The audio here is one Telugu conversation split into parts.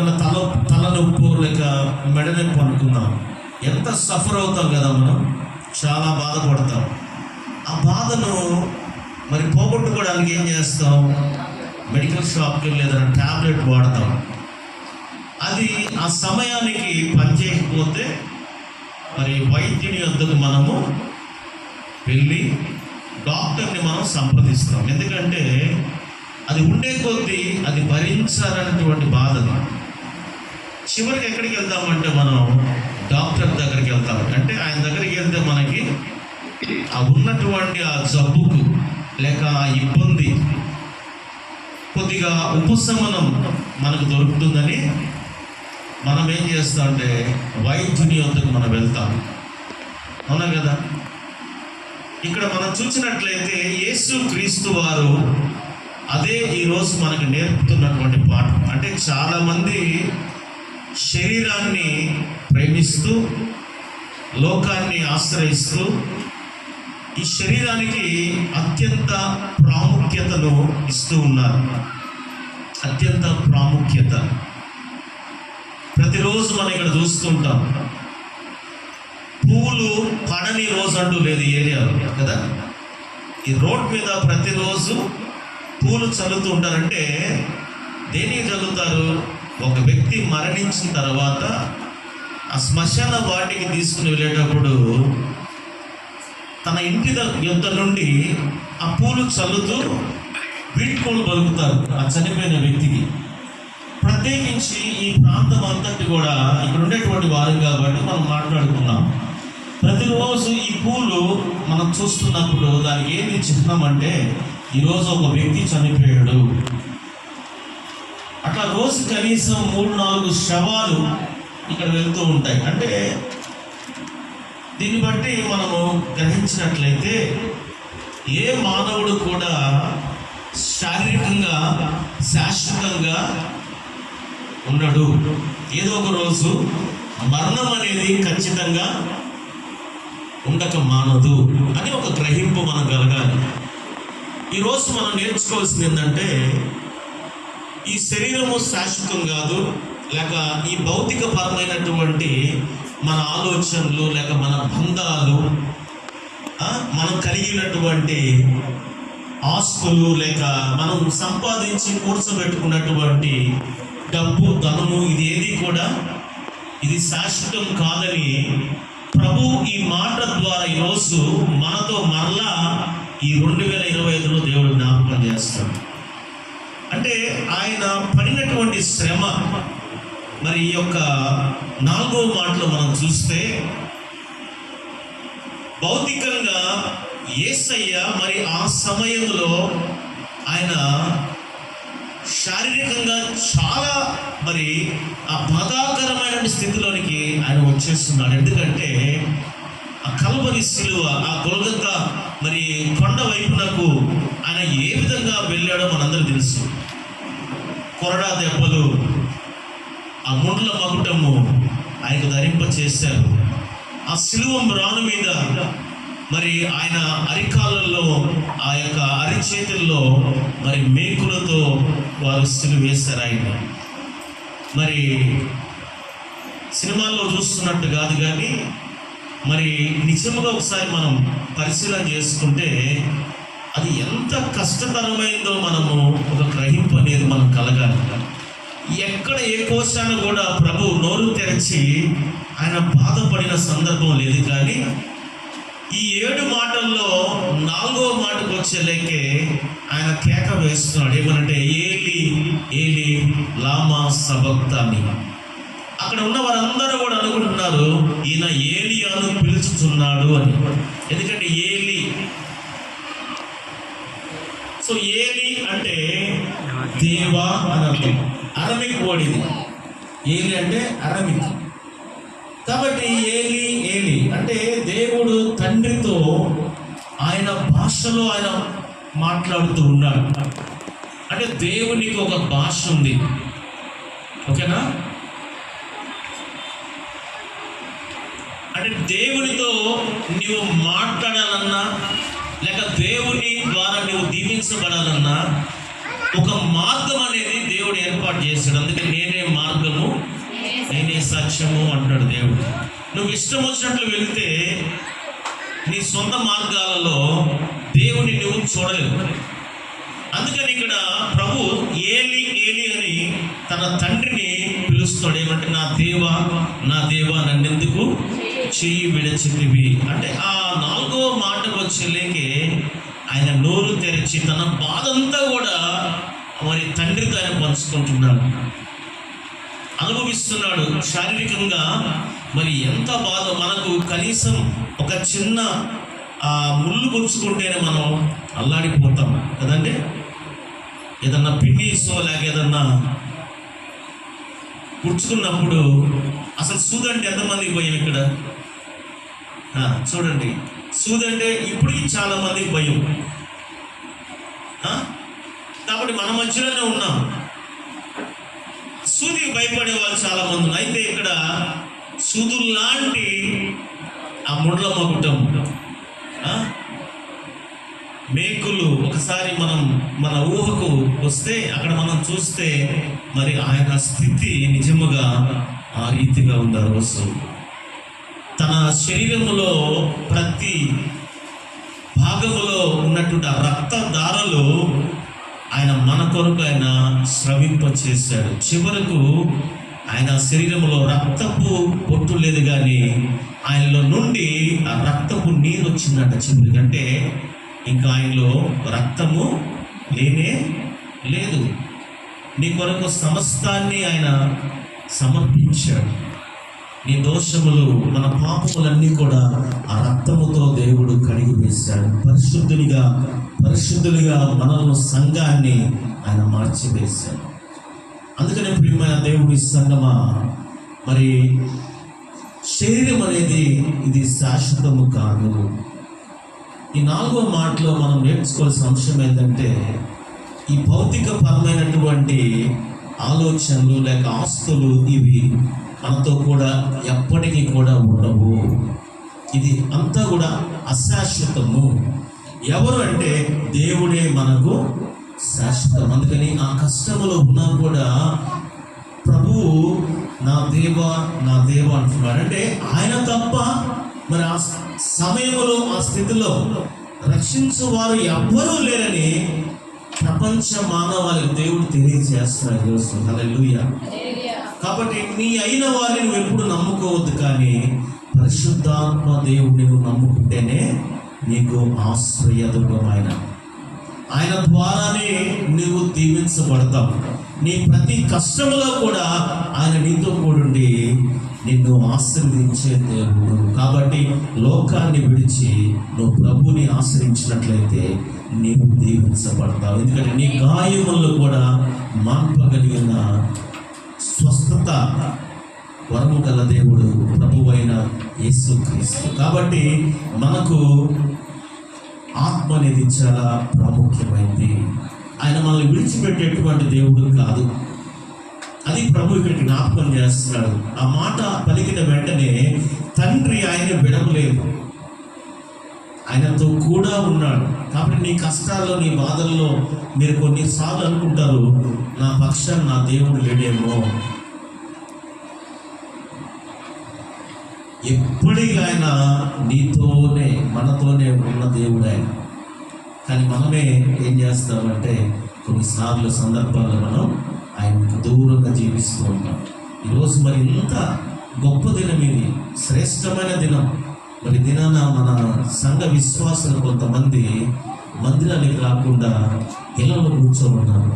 కొన్ని తల తలనొప్పు లేక మెడ నొప్పి అనుకుందాం ఎంత సఫర్ అవుతాం కదా మనం? చాలా బాధపడతాం. ఆ బాధను మరి పోగొట్టుకోవడానికి ఏం చేస్తాం? మెడికల్ షాప్కి వెళ్ళి ట్యాబ్లెట్ వాడతాం. అది ఆ సమయానికి పనిచేయకపోతే మరి వైద్యుని వద్దకు మనము వెళ్ళి డాక్టర్ని మనం సంప్రదిస్తాం. ఎందుకంటే అది ఉండే కొద్దీ అది భరించాలనేటువంటి బాధ చివరికి ఎక్కడికి వెళ్తామంటే మనం డాక్టర్ దగ్గరికి వెళ్తాం. అంటే ఆయన దగ్గరికి వెళ్తే మనకి ఆ ఉన్నటువంటి ఆ జబ్బుకు లేక ఆ ఇబ్బంది కొద్దిగా ఉపశమనం మనకు దొరుకుతుందని మనం ఏం చేస్తామంటే వైద్యుని వద్దకు మనం వెళ్తాం. అవునా కదా? ఇక్కడ మనం చూసినట్లయితే యేసు క్రీస్తు వారు అదే ఈరోజు మనకు నేర్పుతున్నటువంటి పాఠం. అంటే చాలామంది శరీరాన్ని ప్రేమిస్తూ లోకాన్ని ఆశ్రయిస్తూ ఈ శరీరానికి అత్యంత ప్రాముఖ్యతను ఇస్తూ ఉన్నారు. అత్యంత ప్రాముఖ్యత. ప్రతిరోజు మనం ఇక్కడ చూస్తుంటాం. పూలు పడని రోజు అంటూ లేదు ఏరియాలో కదా? ఈ రోడ్ మీద ప్రతిరోజు పూలు చల్లుతూ ఉంటారంటే దేనికి చల్లుతారు? ఒక వ్యక్తి మరణించిన తర్వాత ఆ శ్మశాన వాటికి తీసుకుని వెళ్ళేటప్పుడు తన ఇంటి యుద్ధ నుండి ఆ పూలు చల్లుతూ వీడ్కోలు పలుకుతారు ఆ చనిపోయిన వ్యక్తికి. ప్రత్యేకించి ఈ ప్రాంతం అంతటి కూడా ఇక్కడ ఉండేటువంటి వారు కాబట్టి మనం మాట్లాడుకున్నాం. ప్రతిరోజు ఈ పూలు మనం చూస్తున్నప్పుడు దానికి ఏది చిహ్నం అంటే ఈరోజు ఒక వ్యక్తి చనిపోయాడు. అట్లా రోజు కనీసం మూడు నాలుగు శవాలు ఇక్కడ వెళ్తూ ఉంటాయి. అంటే దీన్ని బట్టి మనము గ్రహించినట్లయితే ఏ మానవుడు కూడా శారీరకంగా శాశ్వతంగా ఉండడు. ఏదో ఒక రోజు మరణం అనేది ఖచ్చితంగా ఉండక మానదు అని ఒక గ్రహింపు మనం కలగాలి. ఈరోజు మనం నేర్చుకోవాల్సింది ఏంటంటే ఈ శరీరము శాశ్వతం కాదు లేక ఈ భౌతిక పరమైనటువంటి మన ఆలోచనలు లేక మన బంధాలు మనం కలిగినటువంటి ఆస్తులు లేక మనం సంపాదించి కూర్చోబెట్టుకున్నటువంటి డబ్బు ధనము ఇది ఏది కూడా ఇది శాశ్వతం కాదని ప్రభు ఈ మాట ద్వారా ఈరోజు మనతో మరలా ఈ రెండు వేల ఇరవై ఐదులో దేవుడు జ్ఞాపకం చేస్తాడు. అంటే ఆయన పడినటువంటి శ్రమ. మరి ఈ యొక్క నాలుగో మాటలో మనం చూస్తే భౌతికంగా ఏసయ్య మరి ఆ సమయంలో ఆయన శారీరకంగా చాలా మరి ఆ బాధాకరమైన స్థితిలోనికి ఆయన వచ్చేస్తున్నాడు. ఎందుకంటే కలవరి శిలువ ఆ గొలగత మరి కొండ వైపునకు ఆయన ఏ విధంగా వెళ్ళాడో మనందరూ తెలుసు. కొరడా దెబ్బలు ఆ ముండ్ల మకుటము ఆయనకు ధరింప చేశారు ఆ శిలువం రాను మీద మరి ఆయన అరికాలలో ఆ యొక్క అరిచేతుల్లో మరి మేకులతో వారు సిలువ వేశారు ఆయన. మరి సినిమాల్లో చూస్తున్నట్టు కాదు కానీ మరి నిజముగా ఒకసారి మనం పరిశీలన చేసుకుంటే అది ఎంత కష్టతరమైందో మనము ఒక గ్రహింపు అనేది మనం కలగాలి. ఎక్కడ ఏ కోశాన్ని కూడా ప్రభు నోరు తెరిచి ఆయన బాధపడిన సందర్భం లేదు కానీ ఈ ఏడు మాటల్లో నాలుగో మాటకు వచ్చేలేకే ఆయన కేక వేస్తున్నాడు. ఏమనంటే ఏలి ఏలి లామా సబక్తాని అక్కడ ఉన్న వారందరూ కూడా అనుకుంటున్నారు ఈయన ఏలియాను పిలుచుతున్నాడు అని. ఎందుకంటే ఏలి. సో ఏలి అంటే దేవా అని అర్థం. అరమిక్ వర్డ్ ఇది. ఏలి అంటే అరమిక్ కాబట్టి ఏలి ఏలి అంటే దేవుడు తండ్రితో ఆయన భాషలో ఆయన మాట్లాడుతూ ఉన్నాడు. అంటే దేవునికి ఒక భాష ఉంది. ఓకేనా? మరి దేవునితో నీవు మాట్లాడాలన్నా లేక దేవుని ద్వారా నువ్వు దీవించబడాలన్నా ఒక మార్గం అనేది దేవుడు ఏర్పాటు చేశాడు. అందుకే నేనే మార్గము నేనే సత్యము అంటాడు దేవుడు. నువ్వు ఇష్టం వచ్చినట్లు వెళితే నీ సొంత మార్గాలలో దేవుని నువ్వు చూడలేవు. అందుకని ఇక్కడ ప్రభు ఏలి ఏలి అని తన తండ్రిని పిలుస్తాడు. ఏమంటే నా దేవ నా దేవ నన్ను చెయ్యి విడచితివి. అంటే ఆ నాలుగో మాటకు వచ్చేలేకే ఆయన నోరు తెరిచి తన బాధంతా కూడా మరి తండ్రితో ఆయన పంచుకుంటున్నాడు. అనుభవిస్తున్నాడు శారీరకంగా. మరి ఎంత బాధ మనకు కనీసం ఒక చిన్న ఆ ముళ్ళు గుచ్చుకుంటేనే మనం అల్లాడిపోతాం. కదండి? ఏదన్నా పిన్నీసో లేక ఏదన్నా గుచ్చుకున్నప్పుడు అసలు సూదంటే ఎంతమందికి పోయాం ఇక్కడ? చూడండి చూడండి. సూదంటే ఇప్పటికి చాలా మందికి భయం. కాబట్టి మన మధ్యలోనే ఉన్నాం. సూదికి భయపడే వాళ్ళు చాలా మంది అయితే ఇక్కడ సూదుల్లాంటి ఆ ముళ్ళ మగుటం మేకులు ఒకసారి మనం మన ఊహకు వస్తే అక్కడ మనం చూస్తే మరి ఆయన స్థితి నిజముగా ఆ రీతిగా ఉంది ఆ రోజు తన శరీరములో ప్రతి భాగములో ఉన్నటువంటి ఆ రక్త దారలు ఆయన మన కొరకు ఆయన స్రవింపచేశాడు. చివరకు ఆయన శరీరంలో రక్తపు పొట్టు లేదు కానీ ఆయనలో నుండి ఆ రక్తపు నీరు వచ్చిందంట చివరికి. అంటే ఇంకా ఆయనలో రక్తము లేనే లేదు. నీ కొరకు సమస్తాన్ని ఆయన సమర్పించాడు. నీ దోషములు మన పాపములన్నీ కూడా ఆ రక్తముతో దేవుడు కడిగి వేశాడు. పరిశుద్ధునిగా పరిశుద్ధులుగా మనల్ని సంఘాన్ని ఆయన మార్చివేశాడు. అందుకనే ప్రియమైన దేవుడి సంగమా మరి శరీరం అనేది ఇది శాశ్వతము కాదు. ఈ నాలుగో మాటలో మనం నేర్చుకోవాల్సిన అంశం ఏంటంటే ఈ భౌతిక పరమైనటువంటి ఆలోచనలు లేక ఆస్తులు ఇవి మనతో కూడా ఎప్పటికీ కూడా ఉండవు. ఇది అంతా కూడా అశాశ్వతము. ఎవరు అంటే దేవుడే మనకు శాశ్వతం. అందుకని ఆ కష్టములో ఉన్నా కూడా ప్రభువు నా దేవ నా దేవ అంటున్నాడు. అంటే ఆయన తప్ప మరి ఆ సమయంలో ఆ స్థితిలో రక్షించు వారు ఎవ్వరూ లేరని ప్రపంచ మానవాళికి దేవుడు తెలియజేస్తున్నాడు. ఈరోజు హల్లెలూయా. కాబట్టి నీ అయిన వారిని నువ్వు ఎప్పుడు నమ్ముకోవద్దు కానీ పరిశుద్ధాత్మ దేవుడిని నువ్వు నమ్ముకుంటేనే నీకు ఆశ్రయదుర్గం ఆయన. ఆయన ద్వారానే నువ్వు దీవించబడతావు. నీ ప్రతి కష్టంలో కూడా ఆయన నీతో కూడుండి నిన్ను ఆశీర్వదించే దేవుడు. కాబట్టి లోకాన్ని విడిచి నువ్వు ప్రభుని ఆశ్రయించినట్లయితే నీవు దీవించబడతావు. ఎందుకంటే నీ గాయముల్లో కూడా మాన్పగలిగిన స్వస్థత వరము గల దేవుడు ప్రభువైన యేసుక్రీస్తు కాబట్టి మనకు ఆత్మ అనేది చాలా ప్రాముఖ్యమైంది. ఆయన మనల్ని విడిచిపెట్టేటువంటి దేవుడు కాదు. అది ప్రభు ఇక్కడ జ్ఞాపకం చేస్తున్నాడు. ఆ మాట పలికిన వెంటనే తండ్రి ఆయన విడవలేదు. ఆయనతో కూడా ఉన్నాడు. కాబట్టి నీ కష్టాల్లో నీ బాధల్లో మీరు కొన్నిసార్లు అనుకుంటారు నా పక్షాన్ని నా దేవుడు లేడేమో. ఎప్పటికీ ఆయన నీతోనే మనతోనే ఉన్న దేవుడు ఆయన. కానీ మనమే ఏం చేస్తామంటే కొన్నిసార్లు సందర్భాల్లో మనం ఆయనకు దూరంగా జీవిస్తూ ఉంటాం. ఈరోజు మరి ఇంత గొప్ప దినం ఇది శ్రేష్టమైన దినం. మరి దినాన మన సంఘ విశ్వాసులు కొంతమంది మందిరానికి రాకుండా ఇళ్ళలో కూర్చోమన్నారు.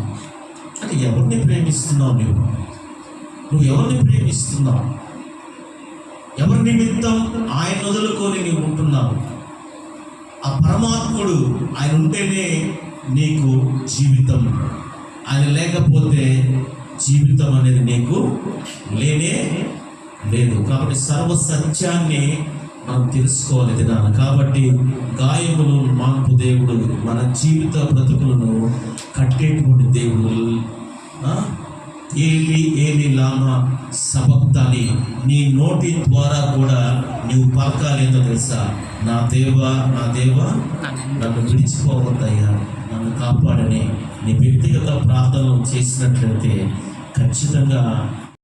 అంటే ఎవరిని ప్రేమిస్తున్నావు నువ్వు నువ్వు ఎవరిని ప్రేమిస్తున్నావు? ఎవరి నిమిత్తం ఆయన వదులుకొని నీవు ఉంటున్నావు? ఆ పరమాత్ముడు ఆయన ఉంటేనే నీకు జీవితం. ఆయన లేకపోతే జీవితం అనేది నీకు లేనే లేదు. కాబట్టి సర్వ సత్యాన్ని మనం తెలుసుకోవాలి విధానం కాబట్టి గాయములు మాన్పు దేవుడు మన జీవిత బ్రతుకులను కట్టేటువంటి దేవుడు. ఏలి ఏలి లామ సబక్తాని నీ నోటి ద్వారా కూడా నీవు పలకాలేదో తెలుసా? నా దేవ నా దేవ నన్ను విడిచిపోవద్దయ్యా. నన్ను కాపాడని నీ వ్యక్తిగత ప్రార్థనలు చేసినట్లయితే ఖచ్చితంగా